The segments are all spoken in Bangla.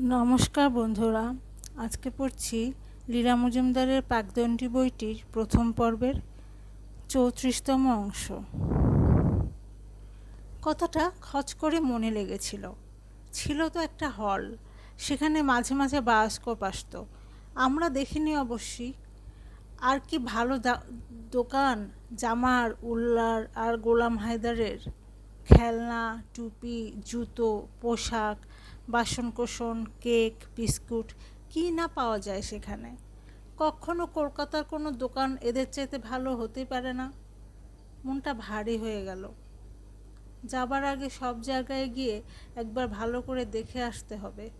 নমস্কার বন্ধুরা, আজকে পড়ছি লীলা মজুমদারের পাকদণ্ডী বইটির প্রথম পর্বের চৌত্রিশতম অংশ। কথাটা খচ করে মনে লেগেছিল। ছিল তো একটা হল, সেখানে মাঝে মাঝে বায়োস্কোপ আসতো। আমরা দেখিনি অবশ্যই আর কি ভালো দোকান, জামার, উল্লার আর গোলাম হায়দারের। খেলনা, টুপি, জুতো, পোশাক বাসনকোসন, কেক, বিস্কুট, কী না পাওয়া যায় সেখানে? কখনো কলকাতার কোনো দোকান এদের চাইতে ভালো হতেই পারে না। মনটা ভারী হয়ে গেল। যাবার আগে সব জায়গায় গিয়ে একবার ভালো করে দেখে আসতে হবে।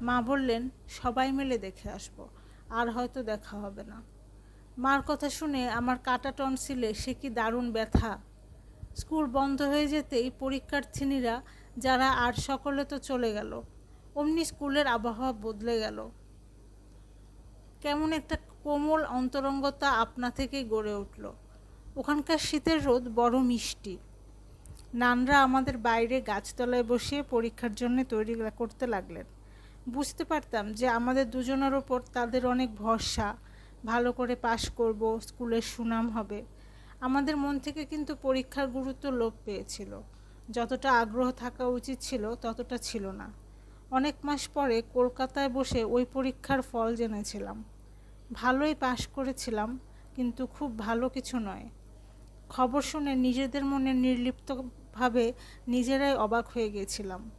মা বললেন, সবাই মিলে দেখে আসব, আর হয়তো দেখা হবে না। মার কথা শুনে আমার কাটা টনসিলে সে কি দারুণ ব্যথা। স্কুল বন্ধ হয়ে যেতেই পরীক্ষার্থিনীরা যারা আর সকলে তো চলে গেল। অমনি স্কুলের আবহাওয়া বদলে গেল। কেমন একটা কোমল অন্তরঙ্গতা আপনা থেকেই গড়ে উঠল। ওখানকার শীতের রোদ বড় মিষ্টি। নানরা আমাদের বাইরে গাছতলায় বসিয়ে পরীক্ষার জন্য তৈরি করতে লাগলেন। বুঝতে পারতাম যে আমাদের দুজনের ওপর তাদের অনেক ভরসা। ভালো করে পাশ করব, স্কুলের সুনাম হবে। আমাদের মন থেকে কিন্তু পরীক্ষার গুরুত্ব লোপ পেয়েছিল। যতটা আগ্রহ থাকা উচিত ছিল, ততটা ছিল না। অনেক মাস পরে কলকাতায় বসে ওই পরীক্ষার ফল জেনেছিলাম। ভালোই পাশ করেছিলাম, কিন্তু খুব ভালো কিছু নয়। খবর শুনে নিজেদের মনে নির্লিপ্তভাবে নিজেরাই অবাক হয়ে গিয়েছিলাম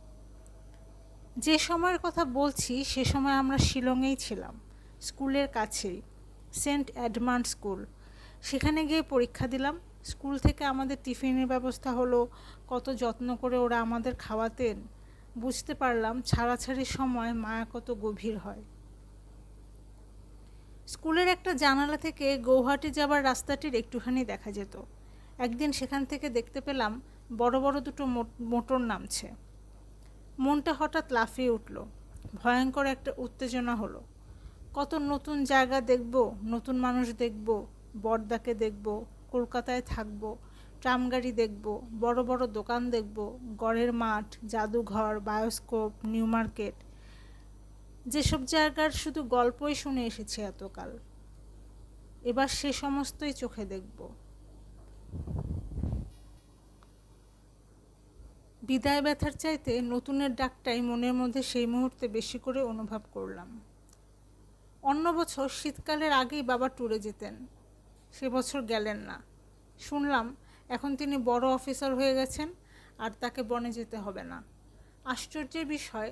যে সময়ের কথা বলছি, সে সময় আমরা শিলংয়েই ছিলাম, স্কুলের কাছেই, সেন্ট অ্যাডমান্ড স্কুল। সেখানে গিয়ে পরীক্ষা দিলাম স্কুল থেকে আমাদের টিফিনের ব্যবস্থা হলো, কত যত্ন করে ওরা আমাদের খাওয়াতেন, বুঝতে পারলাম ছাড়াছাড়ির সময় মায়া কত গভীর হয়। স্কুলের একটা জানালা থেকে গৌহাটি যাবার রাস্তাটির একটুখানি দেখা যেত। একদিন সেখান থেকে দেখতে পেলাম বড় বড় দুটো মোটর নামছে। মনটা হঠাৎ লাফিয়ে উঠল, ভয়ঙ্কর একটা উত্তেজনা হলো। কত নতুন জায়গা দেখব, নতুন মানুষ দেখব, বর্দাকে দেখব কলকাতায় থাকব ট্রাম গাড়ি দেখব, বড় বড় দোকান দেখব, গড়ের মাঠ, জাদুঘর, বায়োস্কোপ, নিউ মার্কেট। যেসব জায়গার শুধু গল্পই শুনে এসেছে এতকাল, এবার সে সমস্তই চোখে দেখব। বিদায় ব্যথার চাইতে নতুনের ডাকটাই মনের মধ্যে সেই মুহূর্তে বেশি করে অনুভব করলাম। অন্য বছর শীতকালের আগেই বাবা ট্যুরে যেতেন। সে বছর গেলেন না। শুনলাম এখন তিনি বড় অফিসার হয়ে গেছেন, আর তাকে বনে যেতে হবে না। আশ্চর্যের বিষয়,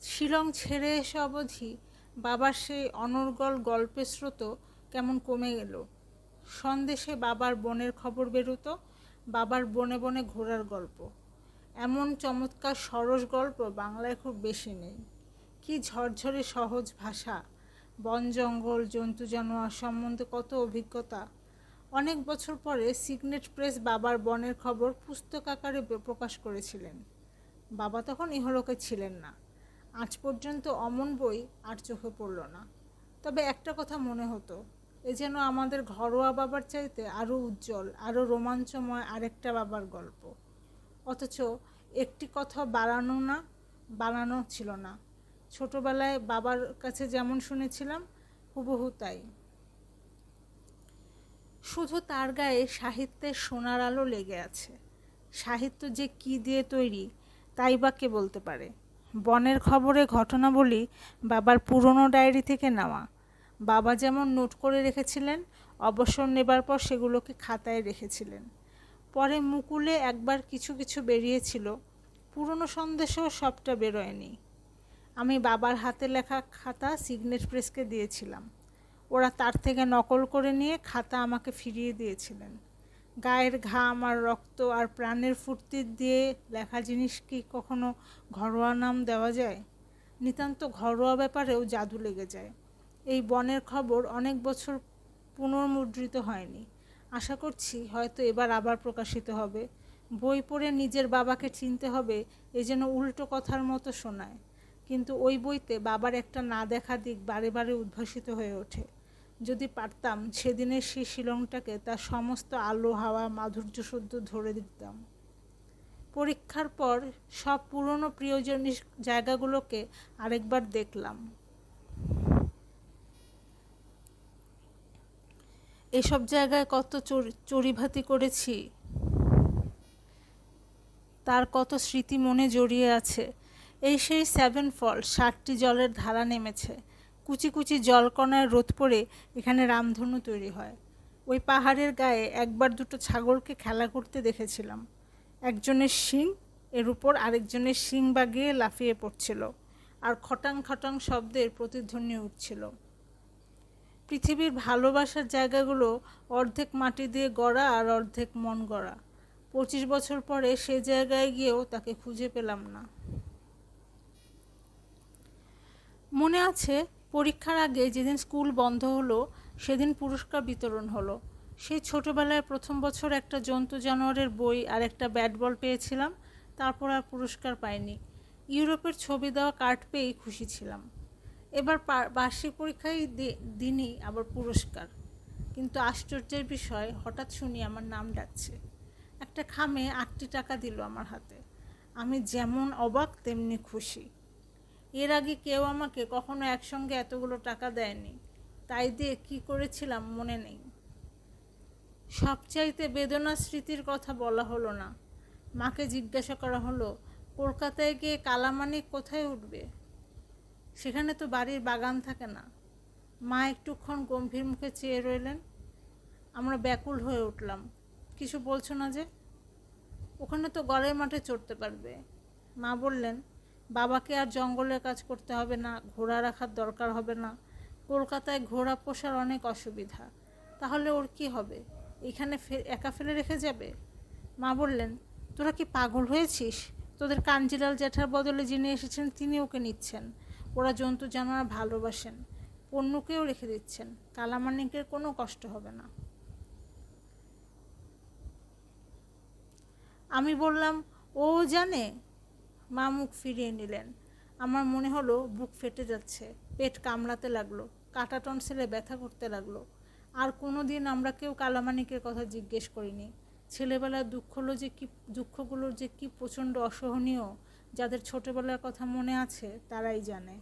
শিলং ছেড়ে এসে অবধি বাবার সেই অনর্গল গল্পের স্রোত কেমন কমে গেল সন্দেশে বাবার বনের খবর বেরোতো, বাবার বনে বনে ঘোরার গল্প। এমন চমৎকার সরস গল্প বাংলায় খুব বেশি নেই। কি ঝরঝরে সহজ ভাষা বন, জঙ্গল, জন্তু, জানোয়ার সম্বন্ধে কত অভিজ্ঞতা। অনেক বছর পরে সিগনেট প্রেস বাবার বনের খবর পুস্তক আকারে প্রকাশ করেছিলেন। বাবা তখন ইহলোকে ছিলেন না। আজ পর্যন্ত অমন বই আর চোখে পড়ল না। তবে একটা কথা মনে হতো, এ যেন আমাদের ঘরোয়া বাবার চাইতে আরও উজ্জ্বল আরও রোমাঞ্চময় আরেকটা বাবার গল্প। অথচ একটি কথা বাড়ানো না, বানানো ছিল না। ছোটবেলায় বাবার কাছে যেমন শুনেছিলাম, হুবহু তাই। শুধু তার গায়ে সাহিত্যের সোনার আলো লেগে আছে। সাহিত্য যে কি দিয়ে তৈরি, তাই বা কে বলতে পারে? বনের খবরে ঘটনা বলি বাবার পুরনো ডায়েরি থেকে নেওয়া। বাবা যেমন নোট করে রেখেছিলেন, অবসর নেবার পর সেগুলোকে খাতায় রেখেছিলেন। পরে মুকুলে একবার কিছু কিছু বেরিয়েছিল, পুরনো সন্দেশেও সবটা বেরোয়নি। আমি বাবার হাতে লেখা খাতা সিগনেট প্রেসকে দিয়েছিলাম। ওরা তার থেকে নকল করে নিয়ে খাতা আমাকে ফিরিয়ে দিয়েছিলেন। গায়ের ঘাম আর রক্ত আর প্রাণের ফুর্তি দিয়ে লেখা জিনিস কি কখনো ঘরোয়া নাম দেওয়া যায়? নিতান্ত ঘরোয়া ব্যাপারেও জাদু লেগে যায়। এই বনের খবর অনেক বছর পুনর্মুদ্রিত হয়নি। আশা করছি হয়তো এবার আবার প্রকাশিত হবে। বই পড়ে নিজের বাবাকে চিনতে হবে, এ যেন উল্টো কথার মতো শোনায়। কিন্তু ওই বইতে বাবার একটা না দেখা দিক বারে বারে উদ্ভাসিত হয়ে ওঠে। যদি পারতাম, সেদিনের সেই শিলংটাকে তার সমস্ত আলো, হাওয়া, মাধুর্য শুদ্ধ ধরে দিতাম। পরীক্ষার পর সব পুরনো প্রিয় জিনিস জায়গাগুলোকে আরেকবার দেখলাম। এসব জায়গায় কত চড়ি- চড়িভাতি করেছি, তার কত স্মৃতি মনে জড়িয়ে আছে এই সেই সেভেন ফল ষাটটি জলের ধারা নেমেছে। কুচি কুচি জলকণায় রোদ পড়ে এখানে রামধনু তৈরি হয়। ওই পাহাড়ের গায়ে একবার দুটো ছাগলকে খেলা করতে দেখেছিলাম। একজনের শিং, এর উপর আরেকজনের শিং বাগিয়ে লাফিয়ে পড়ছিল আর খটাং খটাং শব্দের প্রতিধ্বনি উঠছিল। পৃথিবীর ভালোবাসার জায়গাগুলো অর্ধেক মাটি দিয়ে গড়া আর অর্ধেক মন গড়া। পঁচিশ বছর পরে সে জায়গায় গিয়েও তাকে খুঁজে পেলাম না। মনে আছে, পরীক্ষার আগে যেদিন স্কুল বন্ধ হলো, সেদিন পুরস্কার বিতরণ হলো। সেই ছোটবেলায় প্রথম বছর একটা জন্তু জানোয়ারের বই আর একটা ব্যাট বল পেয়েছিলাম, তারপর আর পুরস্কার পাইনি। ইউরোপের ছবি দেওয়া কার্ড পেয়েই খুশি ছিলাম। এবার বার্ষিক পরীক্ষায় দিনই আবার পুরস্কার। কিন্তু আশ্চর্যের বিষয়, হঠাৎ শুনি আমার নাম ডাকছে। একটা খামে আটটি টাকা দিল আমার হাতে। আমি যেমন অবাক, তেমনি খুশি। এর আগে কেউ আমাকে কখনো একসঙ্গে এতগুলো টাকা দেয়নি। তাই দিয়ে কি করেছিলাম মনে নেই। সবচাইতে বেদনা স্মৃতির কথা বলা হলো না। মাকে জিজ্ঞাসা করা হলো, কলকাতায় গিয়ে কালামানিক কোথায় উঠবে? সেখানে তো বাড়ির বাগান থাকে না। মা একটুক্ষণ গম্ভীর মুখে চেয়ে রইলেন। আমরা ব্যাকুল হয়ে উঠলাম। কিছু বলছো না যে? ওখানে তো গড়ের মাঠে চড়তে পারবে। মা বললেন বাবাকে আর জঙ্গলের কাজ করতে হবে না, ঘোড়া রাখার দরকার হবে না। কলকাতায় ঘোড়া পোষার অনেক অসুবিধা। তাহলে ওর কি হবে? এখানে একা ফেলে রেখে যাবে? মা বললেন, তোরা কি পাগল হয়েছিস? তোদের কাঞ্জিলাল জ্যাঠার বদলে যিনি এসেছেন, তিনি ওকে নিচ্ছেন। ওরা জন্তু জানোয়ার ভালোবাসেন, পণ্যকেও রেখে দিচ্ছেন। কালামানিকের কোনো কষ্ট হবে না। আমি বললাম, ও জানে? মা মুখ ফিরিয়ে নিলেন। আমার মনে হলো বুক ফেটে যাচ্ছে, পেট কামড়াতে লাগল, কাটা টনসেলে ব্যথা করতে লাগল। আর কোনো দিন আমরা কেউ কালামানিকের কথা জিজ্ঞেস করিনি। ছেলেবেলার দুঃখ দুঃখগুলো যে কী দুঃখগুলোর যে কী প্রচণ্ড অসহনীয়, যাদের ছোটবেলার কথা মনে আছে, তারাই জানে।